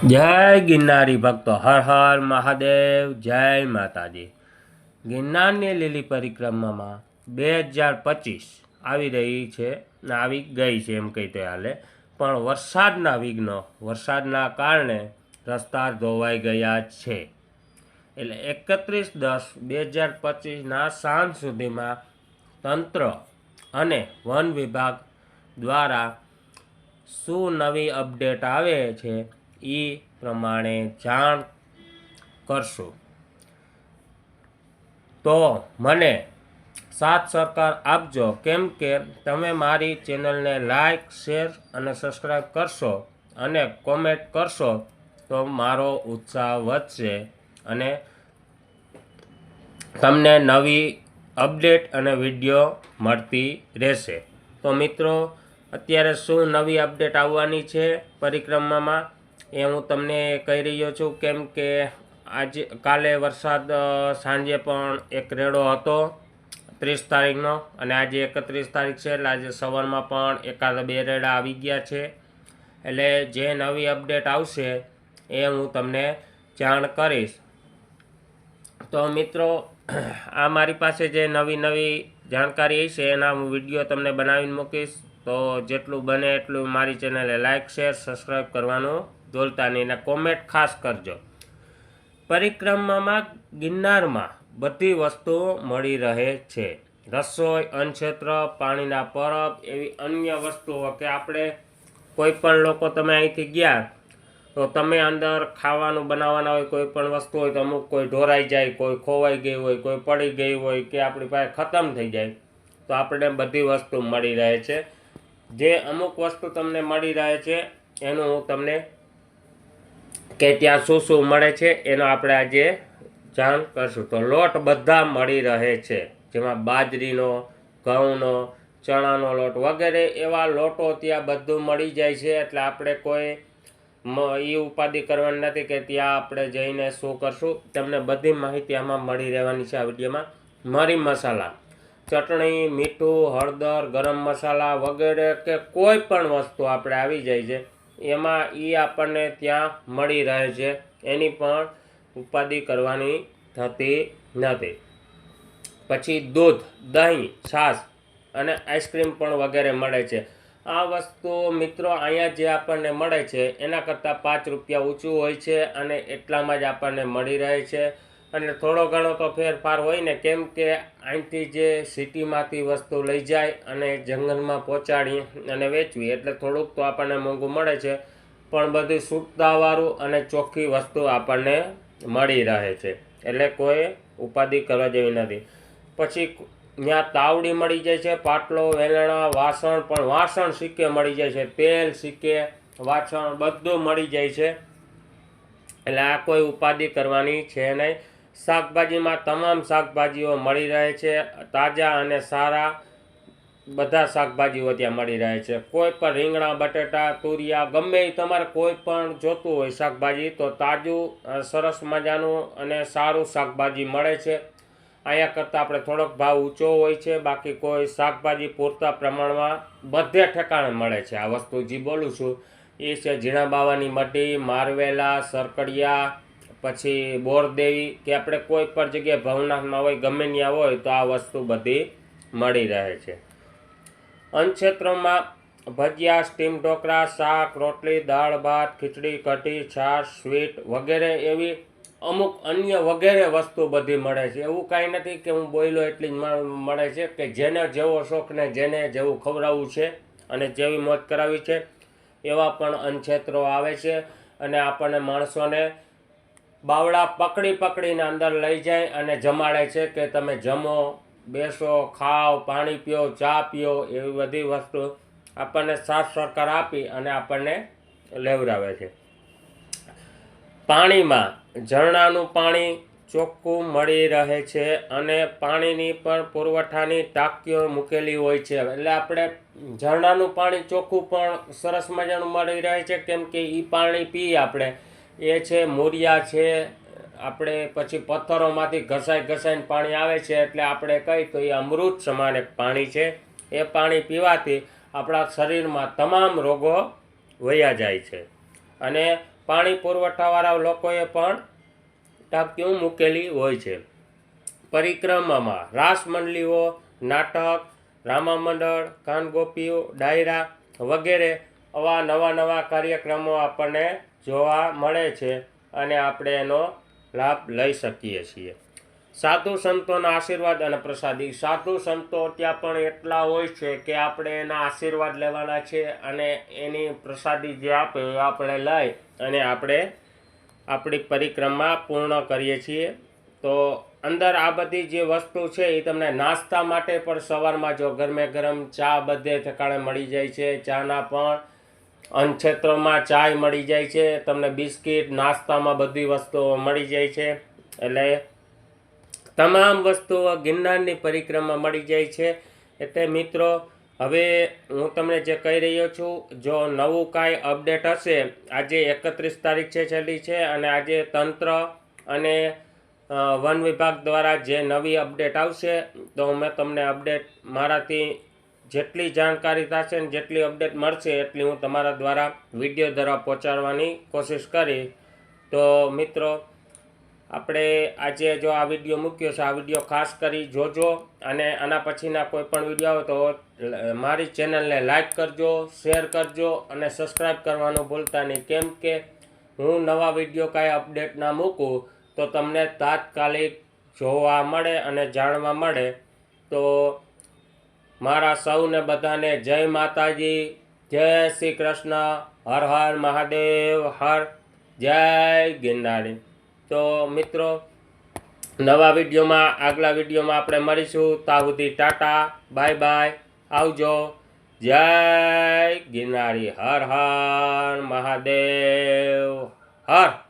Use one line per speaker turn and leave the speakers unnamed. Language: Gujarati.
જય ગિરનારી ભક્તો, હર હર મહાદેવ, જય માતાજી. ગિરનારની લીલી પરિક્રમામાં બે હજાર પચીસ આવી રહી છે આવી ગઈ છે એમ કહી તો હાલે. પણ વરસાદના વિઘ્નો, વરસાદના કારણે રસ્તા ધોવાઈ ગયા છે. એટલે એકત્રીસ દસ બે હજાર પચીસના સાંજ સુધીમાં તંત્ર અને વન વિભાગ દ્વારા શું નવી અપડેટ આવે છે એ પ્રમાણે જાણ કરશો. તો મને સાથ સહકાર આપજો. કેમ કે તમે મારી ચેનલને લાઈક, શેર અને સબસ્ક્રાઈબ કરશો અને કોમેન્ટ કરશો તો મારો ઉત્સાહ વધશે અને તમને નવી અપડેટ અને વીડિયો મળતી રહેશે. તો મિત્રો, અત્યારે શું નવી અપડેટ આવવાની છે પરિક્રમામાં? એ હું તમને કહી રહ્યો છું કેમ કે આજે કાલે વરસાદ સાંજે પણ એક રેડો હતો ત્રીસ તારીખનો અને આજે એકત્રીસ તારીખ છે એટલે આજે સવારમાં પણ એકાદ બે રેડા આવી ગયા છે. એટલે જે નવી અપડેટ આવશે એ હું તમને જાણ કરીશ. તો મિત્રો, આ મારી પાસે જે નવી નવી જાણકારી છે એના હું વીડિયો તમને બનાવીને મૂકીશ. તો જેટલું બને એટલું મારી ચેનલે લાઇક શેર, સબસ્ક્રાઈબ કરવાનું ભૂલતા કોમેન્ટ ખાસ કરજો. પરિક્રમામાં ગિરનારમાં બધી વસ્તુઓ મળી રહે છે. રસોઈ, અન્નક્ષેત્ર, પાણીના પરબ એવી અન્ય વસ્તુઓ કે આપણે કોઈ પણ લોકો તમે અહીંથી ગયા, તો તમે અંદર ખાવાનું બનાવવાના હોય, કોઈ પણ વસ્તુ હોય, તો અમુક કોઈ ઢોરાઈ જાય, કોઈ ખોવાઈ ગઈ હોય, કોઈ પડી ગઈ હોય કે આપણી પાસે ખતમ થઈ જાય, તો આપણે બધી વસ્તુ મળી રહે છે. જે અમુક વસ્તુ તમને મળી રહે છે, એનું હું તમને કે ત્યાં શું શું મળે છે એનો આપણે આજે જાણ કરશું. તો લોટ બધા મળી રહે છે. જેમાં બાજરીનો, ઘઉંનો, ચણાનો લોટ વગેરે એવા લોટો ત્યાં બધું મળી જાય છે. એટલે આપણે કોઈ એ ઉપાધિ કરવાની નથી કે ત્યાં આપણે જઈને શું કરશું. તમને બધી માહિતી આમાં મળી રહેવાની છે આ વિડીયોમાં. મરી મસાલા. ચટણી, મીઠું, હળદર, ગરમ મસાલા વગેરે કે કોઈ પણ વસ્તુ આપણે આવી જાય છે. એમાં એ આપણને ત્યાં મળી રહે છે. એની પણ ઉપાધિ કરવાની થતી નથી. પછી દૂધ, દહીં, છાશ અને આઈસ્ક્રીમ પણ વગેરે મળે છે. આ વસ્તુ મિત્રો અહીંયા જે આપણને મળે છે, એના કરતાં પાંચ રૂપિયા ઊંચું હોય છે અને એટલામાં જ આપણને મળી રહે છે. અને થોડો ઘણો તો ફેરફાર હોય ને, કેમ કે અહીંથી જે સિટીમાંથી વસ્તુ લઈ જાય અને જંગલમાં પહોંચાડી અને વેચવી, એટલે થોડુંક તો આપણને મોંઘું મળે છે. પણ બધું સુખતાવાળું અને ચોખ્ખી વસ્તુ આપણને મળી રહે છે. એટલે કોઈ ઉપાધિ કરવા જેવી નથી. પછી ત્યાં તાવડી મળી જાય છે, પાટલો, વેલણા, વાસણ, પણ વાસણ સિક્કે મળી જાય છે, તેલ સિક્કે, વાસણ બધું મળી જાય છે. એટલે આ કોઈ ઉપાધિ કરવાની છે નહીં. શાકભાજીમાં તમામ શાકભાજીઓ મળી રહે છે, તાજા અને સારા બધા શાકભાજીઓ ત્યાં મળી રહે છે. કોઈ પણ રીંગણા, બટેટા, તુરિયા, ગમે એ તમારે કોઈ પણ જોતું હોય શાકભાજી, તો તાજું સરસ મજાનું અને સારું શાકભાજી મળે છે. અહીંયા કરતાં આપણે થોડોક ભાવ ઊંચો હોય છે, બાકી કોઈ શાકભાજી પૂરતા પ્રમાણમાં બધે ઠેકાણે મળે છે. આ વસ્તુ જે બોલું છું. એ છે ઝીણા બાવાની મઢી મારવેલા, સરકડિયા પછી બોરદેવી કે આપણે કોઈ પણ જગ્યાએ ભવનાથમાં હોય, ગમે ત્યાં હોય, તો આ વસ્તુ બધી મળી રહે છે. અન્નક્ષેત્રોમાં ભજીયા, સ્ટીમ ઢોકળા, શાક, રોટલી, દાળ, ભાત, ખીચડી, કઢી, છાશ, સ્વીટ વગેરે એવી અમુક અન્ય વગેરે વસ્તુ બધી મળે છે. એવું કાંઈ નથી કે હું બોયલો એટલી જ મળે છે કે જેને જેવો શોખ ને જેને જેવું ખવડાવવું છે અને જેવી મોજ કરાવી છે, એવા પણ અન્નક્ષેત્રો આવે છે અને આપણને માણસોને બાવડા પકડી પકડીને અંદર લઈ જાય અને જમાડે છે કે તમે જમો, બેસો, ખાઓ, પાણી પીઓ, ચા પીઓ, એવી બધી વસ્તુ આપણને સાથ સરકાર આપી અને આપણને લેવડાવે છે. પાણીમાં ઝરણાનું પાણી ચોખ્ખું મળી રહે છે અને પાણીની પણ પુરવઠાની ટાંકીઓ મૂકેલી હોય છે. એટલે આપણે ઝરણાનું પાણી ચોખ્ખું પણ સરસ મજાનું મળી રહે છે. કેમ કે એ પાણી પીએ આપણે. એ છે, મૂરિયા છે, આપણે પછી પથ્થરોમાંથી ઘસાઈ ઘસાઈને પાણી આવે છે, એટલે આપણે કહી તો એ અમૃત સમાન એક પાણી છે. એ પાણી પીવાથી આપણા શરીરમાં તમામ રોગો વયા જાય છે. અને પાણી પુરવઠાવાળા લોકોએ પણ ટાંકીઓ મૂકેલી હોય છે. પરિક્રમામાં રાસ મંડળીઓ, નાટક, રામા મંડળ, કાનગોપીઓ, ડાયરા વગેરે આવા નવા નવા કાર્યક્રમો આપણને જોવા મળે છે અને આપણે એનો લાભ લઈ શકીએ છીએ. સાધુ સંતોના આશીર્વાદ અને પ્રસાદી. સાધુ સંતો ત્યાં પણ એટલા હોય છે કે આપણે એના આશીર્વાદ લેવાના છે અને એની પ્રસાદી જે આપે એ આપણે લઈ અને આપણે આપણી પરિક્રમા પૂર્ણ કરીએ છીએ. તો અંદર આ બધી જે વસ્તુ છે એ તમને નાસ્તા માટે પણ સવારમાં જો ગરમે ગરમ ચા બધે ઠેકાણે મળી જાય છે. ચાના પણ અન્નક્ષેત્રોમાં ચાય મળી જાય છે, તમને બિસ્કિટ, નાસ્તામાં બધી વસ્તુઓ મળી જાય છે. એટલે તમામ વસ્તુઓ ગિરનારની પરિક્રમા મળી જાય છે. એટલે મિત્રો, હવે હું તમને જે કહી રહ્યો છું, જો નવું કાંઈ અપડેટ હશે, આજે એકત્રીસ તારીખ છે છેલ્લી છે, અને આજે તંત્ર અને વન વિભાગ દ્વારા જે નવી અપડેટ આવશે, તો મેં તમને અપડેટ મારાથી જેટલી જાણકારી થશે ને જેટલી અપડેટ મળશે એટલી હું તમારા દ્વારા વીડિયો દ્વારા પહોંચાડવાની કોશિશ કરી તો મિત્રો, આપણે આજે જો આ વીડિયો મૂક્યો છે, આ વીડિયો ખાસ કરી જોજો અને આના પછીના કોઈ પણ વીડિયો આવે તો મારી ચેનલને લાઈક કરજો શેર કરજો અને સબસ્ક્રાઈબ કરવાનું ભૂલતા નહીં. કેમ કે હું નવા વીડિયો કાંઈ અપડેટ ના મૂકું તો તમને તાત્કાલિક જોવા મળે અને જાણવા મળે. તો મારા સૌને બધાને જય માતાજી, જય શ્રી કૃષ્ણ, હર હર મહાદેવ, હર. જય ગિરનારી. તો મિત્રો, નવા વિડીયોમાં, આગલા વિડીયોમાં આપણે મળીશું. સુધી ટાટા, બાય બાય. આવજો. જય ગિરનારી. હર હર મહાદેવ. હર.